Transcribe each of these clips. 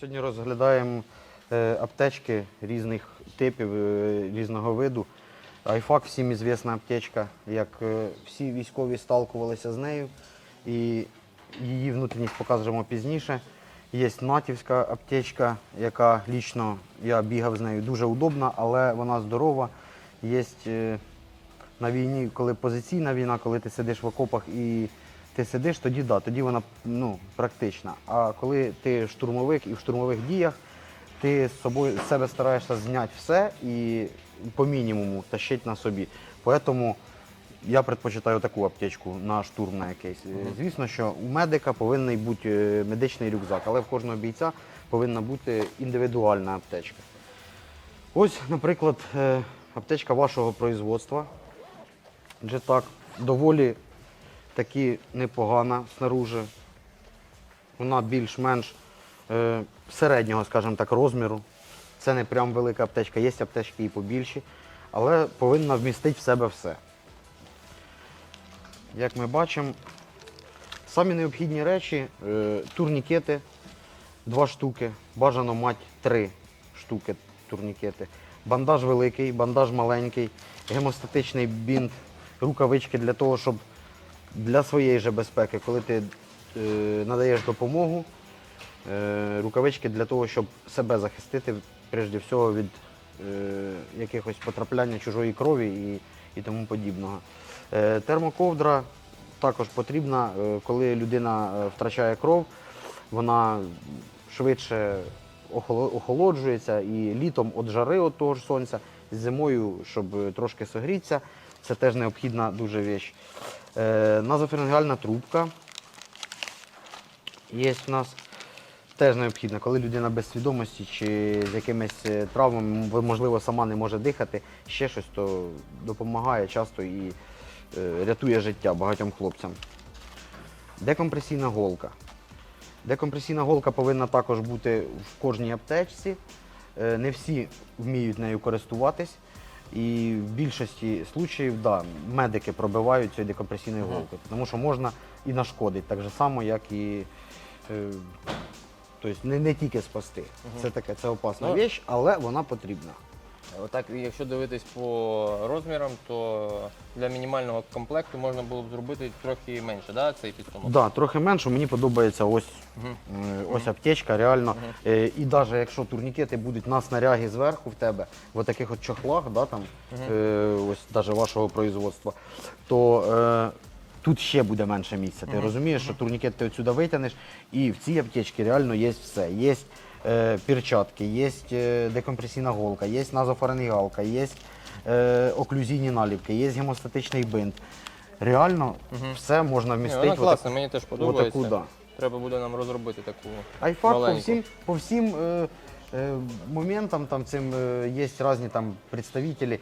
Сьогодні розглядаємо е, аптечки різних типів, е, різного виду. Айфак всім ізвісна аптечка, як е, всі військові сталкувалися з нею. І її внутрішність покажемо пізніше. Є натівська аптечка, яка лічно я бігав з нею, дуже удобна, але вона здорова. Є на війні, коли позиційна війна, коли ти сидиш в окопах і ти сидиш, тоді да, тоді вона ну, практична. А коли ти штурмовик і в штурмових діях, ти з собою з себе стараєшся зняти все і по мінімуму тащити на собі. Тому я предпочитаю таку аптечку на штурм на якийсь. Е, Звісно, що у медика повинен бути е, медичний рюкзак, але в кожного бійця повинна бути індивідуальна аптечка. Ось, наприклад, е, аптечка вашого производства. Джетак доволі таки непогана снаружи. Вона більш-менш е, середнього, скажімо так, розміру. Це не прям велика аптечка, є аптечки і побільші, але повинна вмістити в себе все. Як ми бачимо, самі необхідні речі, е, турнікети, два штуки, бажано мати три штуки турнікети. Бандаж великий, бандаж маленький, гемостатичний бінт, рукавички для того, щоб для своєї же безпеки, коли ти е, надаєш допомогу, е, рукавички для того, щоб себе захистити, прежде всього, від е, якихось потрапляння чужої крові і, і тому подібного. Е, термоковдра також потрібна, е, коли людина е, втрачає кров, вона швидше охолоджується і літом від жари від того ж сонця, зимою, щоб трошки согрітися. Це теж необхідна дуже річ. Е, назофарингеальна трубка є в нас теж необхідна, коли людина без свідомості чи з якимись е, травмами, можливо, сама не може дихати, ще щось, то допомагає часто і е, рятує життя багатьом хлопцям. Декомпресійна голка. Декомпресійна голка повинна також бути в кожній аптечці. Е, Не всі вміють нею користуватись. І в більшості случаїв да, медики пробивають цією декомпресійною голкою, тому що можна і нашкодити, так же само, як і е, тобто не, не тільки спасти. Це таке, це опасна Ну, річ, але вона потрібна. Отак, якщо дивитись по розмірам, то для мінімального комплекту можна було б зробити трохи менше, да, цей підсумок? Да, трохи менше, мені подобається ось, е, ось аптечка, реально. Е, І навіть якщо турнікети будуть на снарягі зверху в тебе, в таких от чохлах, да, там, е, ось навіть вашого производства, то е, тут ще буде менше місця. Ти розумієш, що турнікет ти отсюди витягнеш, і в цій аптечці реально є все. Є перчатки, є е, декомпресійна голка, є назофарингеалка, є е, оклюзійні наліпки, є гемостатичний бинт. Реально все можна вмістити. вона класна, отаку- мені теж отаку, подобається. да. Треба буде нам розробити таку. Айфак по всім, по всім е, е, моментам там цим е, є різні там представителі.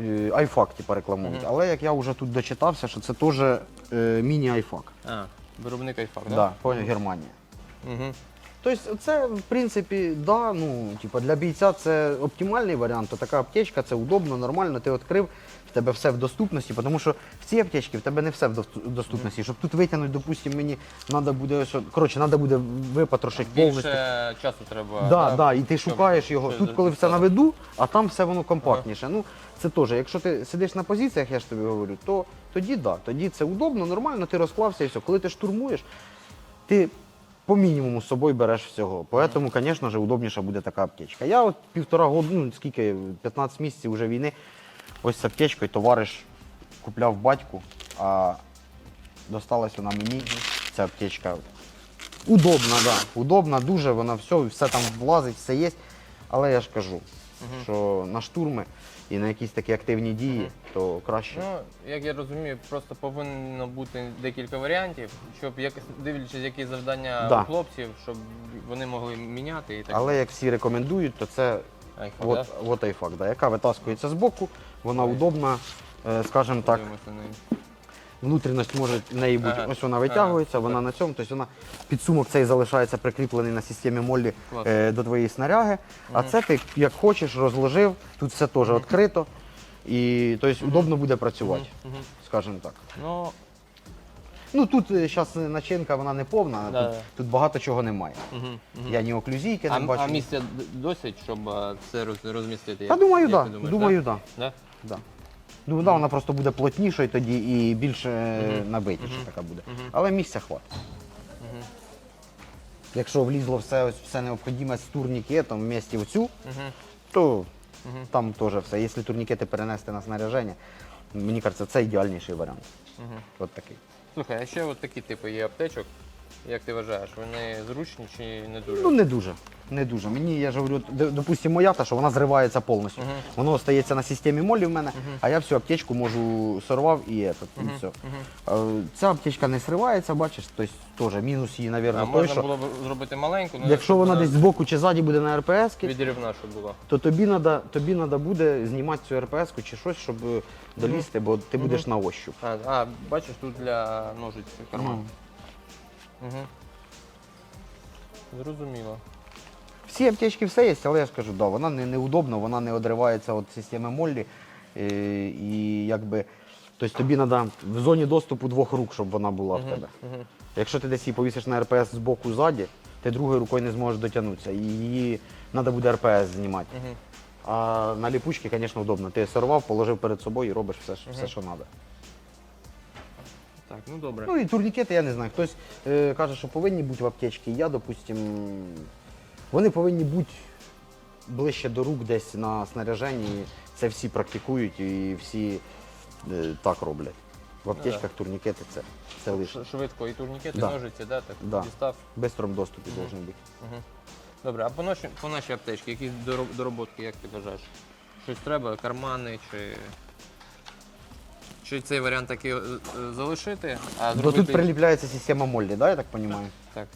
Е, айфак типу, рекламують. Але як я вже тут дочитався, що це теж е, міні-айфак. А, виробник айфак, Да. да? поняв, Германія. Угу. Тобто, це, в принципі, да, ну, типу, для бійця це оптимальний варіант. То така аптечка, це удобно, нормально, ти відкрив, в тебе все в доступності, тому що в цій аптечці в тебе не все в досту- доступності. Щоб тут витягнути, допустимо, мені треба буде ось, коротше, треба буде випотрошити повністю. Більше часу треба. Да, да, і ти щоб шукаєш його. Тут, коли все на виду, а там все воно компактніше. Ну, це теж, якщо ти сидиш на позиціях, я ж тобі говорю, то тоді да, тоді це удобно, нормально, ти розклався і все. Коли ти штурмуєш, ти по мінімуму з собою береш всього. Поэтому, звісно ж, удобніша буде така аптечка. Я от півтора року, ну скільки, 15 місяців вже війни, ось з аптечкою товариш купляв батьку, а досталась вона мені, ця аптечка. Удобна, да. Удобна, дуже, вона все, все там влазить, все є. Але я ж кажу, що на штурми і на якісь такі активні дії, то краще. Ну, як я розумію, просто повинно бути декілька варіантів, щоб як дивлячись, які завдання Да. у хлопців, щоб вони могли міняти і так. Але як всі рекомендують, то це Айфак, от, да? от айфак, да, яка витаскується з боку, вона удобна, е, скажімо так, Подивимося на неї. Внутрішність може в неї бути, Ага. ось вона витягується, вона на цьому, тобто вона підсумок цей залишається прикріплений на системі Моллі е, до твоєї снаряги. А це ти як хочеш, розложив, тут все теж відкрито. І тобто удобно буде працювати, Мгм. скажімо так. Ну, Ну тут зараз начинка вона не повна, Да, тут, тут багато чого немає. Угу, угу. Я ні оклюзійки не А, бачу. а місця д- досить, щоб е, це роз- розмістити? Та думаю, так. Да. Думаю, так. Да? Да? Да. Ну, да, вона просто буде плотнішою тоді і більш е, набитіша така буде. Але місця хватить. Якщо влізло все, ось, все необхідне з турнікетом в місті в цю, то там теж все. Якщо турнікети перенести на снаряження, мені кажеться, це ідеальніший варіант. От такий. Слухай, а ще от такі типи є аптечок. Як ти вважаєш, вони зручні чи не дуже? Ну не дуже. Не дуже. Мені, я ж говорю, допустимо, моя та, що вона зривається повністю. Мгм. Воно остається на системі молі в мене, Мгм. а я всю аптечку можу сорвав і, этот, і все. Е, Ця аптечка не сривається, бачиш, тобто теж мінус її, А мабуть, той, можна що було б зробити маленьку, ну, якщо вона десь збоку чи ззаді буде на РПС, відрівна, щоб була. то тобі треба тобі надо буде знімати цю РПС чи щось, щоб долізти, бо ти будеш на ощуп. А, а бачиш, тут для ножиць карман. Угу. Зрозуміло. Всі аптечки все є, але я ж кажу, да, вона не, неудобна, вона не одривається від системи Моллі. Е, і якби, тобто тобі треба в зоні доступу двох рук, щоб вона була в тебе. Угу. Якщо ти десь її повісиш на РПС з боку ззаді, ти другою рукою не зможеш дотягнутися. І її треба буде РПС знімати. Угу. А на ліпучки, звісно, удобно. Ти сорвав, положив перед собою і робиш все, все що треба. Так, ну добре. Ну і турнікети, я не знаю. Хтось е, каже, що повинні бути в аптечці. Я, допустим, вони повинні бути ближче до рук десь на снаряженні. Це всі практикують і всі е, так роблять. В аптечках турнікети це, це лише. Ш- Швидко і турнікети, Да. ножиці, да, так Да. дістав. В бистрому доступі Мгм. повинні бути. Угу. Добре, а по нашій, по нашій аптечці, якісь дороб- дороботки, як ти вважаєш? Щось треба, кармани чи. Чи цей варіант таки е, е, залишити, а Бо зробити... тут приліпляється система Моллі, да, я так розумію? Так.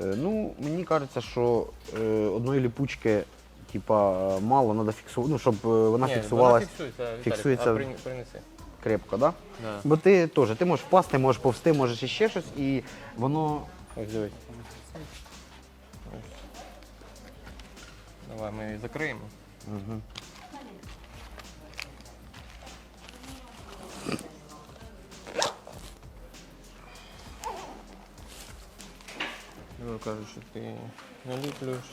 Е, Ну, мені кажеться, що е, одної ліпучки типа, мало, треба фіксувати, ну, щоб е, вона Ні, фіксувалась Вона фіксується, Віталік, фіксується- А, прин- принеси. крепко, да? Да. Бо ти теж, ти можеш впасти, можеш повсти, можеш іще щось, і воно. Ось дивись. Ось. Давай ми її закриємо. Угу. Ну, кажуть, що ти наліплюєш.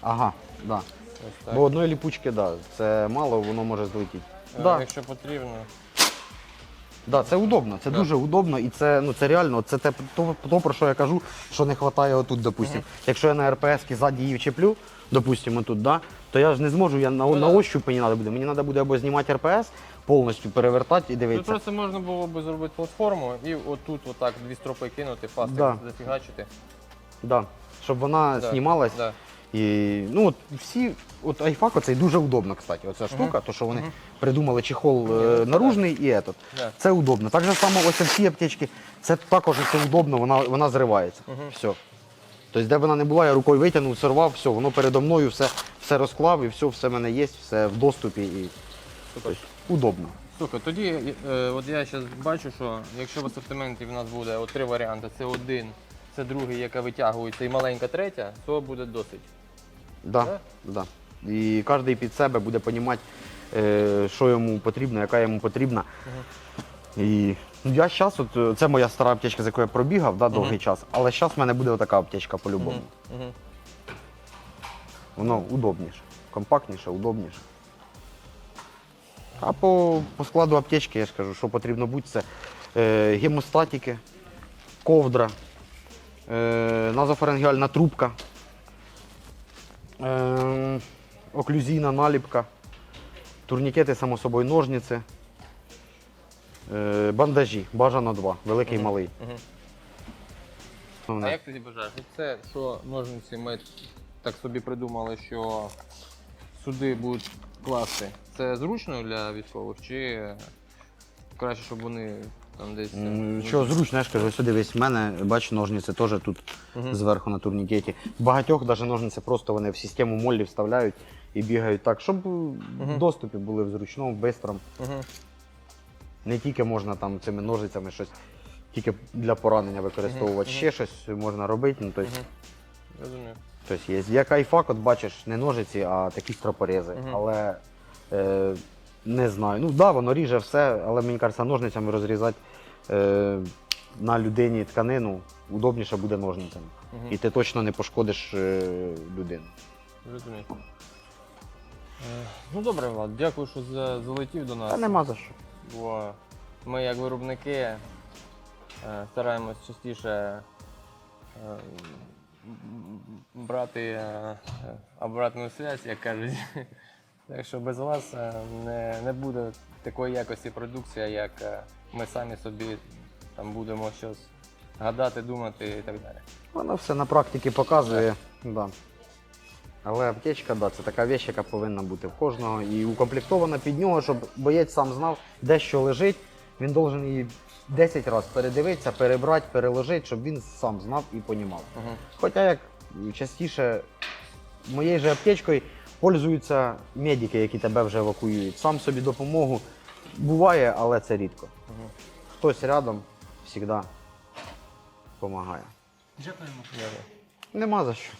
Ага, да. Ось так. Бо одної ліпучки, да, це мало, воно може злетіти. Е, Да, Якщо потрібно. Да, це удобно, це Да. дуже удобно і це, ну, це реально, це те, то, то, про що я кажу, що не вистачає отут, допустим. Якщо я на РПС ззаді її вчеплю, допустимо, тут, да, то я ж не зможу, я на, Ну, на да. ощупь мені треба буде. Мені треба буде або знімати РПС, повністю перевертати і Тут дивитися. просто можна було б зробити платформу і отут отак дві стропи кинути, фастик Да. зафігачити. Да. Щоб вона Да. знімалась. Да. І ну от всі, от айфак оцей дуже удобно, кстати. Оця штука, то що вони придумали чехол ну, е, це наружний і этот. Да. Це удобно. Так же само ось всі аптечки, це також це удобно, вона, вона зривається. Все. Тобто, де б вона не була, я рукою витягнув, сорвав, все, воно передо мною, все, все розклав і все, все в мене є, все в доступі і Супер. удобно. Слухай, тоді е, от я зараз бачу, що якщо в асортименті в нас буде от три варіанти, це один, це другий, яка витягується, і маленька третя, то буде досить. Да, Да? І кожен під себе буде розуміти, е, що йому потрібно, яка йому потрібна. І ну, я зараз, от, е, це моя стара аптечка, з якою я пробігав да, довгий час, але зараз в мене буде така аптечка по-любому. Мгм. Воно удобніше, компактніше, удобніше. А по, по складу аптечки я ж кажу, що потрібно бути, це е, гемостатики, ковдра, е, назофарингеальна трубка, е, оклюзійна наліпка, турнікети, само собою, ножниці, е, бандажі, бажано два, великий і Мгм. малий. Мгм. А як ти вважаєш? От Це що ножниці ми так собі придумали, що сюди будуть класти. Це зручно для військових чи краще, щоб вони там десь. М, Що зручно, я ж кажу, сюди весь в мене, бач, ножниці теж тут Мгм. зверху на турнікеті. В багатьох навіть ножниці просто вони в систему моллі вставляють і бігають так, щоб в доступі були в зручному, бистрому. Не тільки можна там цими ножицями щось тільки для поранення використовувати, ще щось можна робити. Ну, тобто. Розумію. тобто є. Як айфак, от бачиш, не ножиці, а такі стропорези. Але е, Не знаю. Ну так, да, воно ріже все, але мені кажеться, ножницями розрізати е, на людині тканину удобніше буде ножницями. І ти точно не пошкодиш е, людину. Зрозумів. Е, Ну добре, Влад, дякую, що за- залетів до нас. Та нема за що. Бо ми, як виробники, е, стараємось частіше е, м, брати е, е, обратну зв'язь, як кажуть. Так що без вас е, не, не буде такої якості продукції, як е, ми самі собі там будемо щось гадати, думати і так далі. Воно все на практиці показує. Да. Але аптечка, да, це така вещь, яка повинна бути в кожного. І укомплектована під нього, щоб боєць сам знав, де що лежить. Він должен її 10 разів передивитися, перебрати, переложити, щоб він сам знав і понімав. Угу. Хоча як частіше моєю же аптечкою пользуються медики, які тебе вже евакуюють. Сам собі допомогу буває, але це рідко. Угу. Хтось рядом завжди допомагає. Дякуємо. Дякую. Нема за що.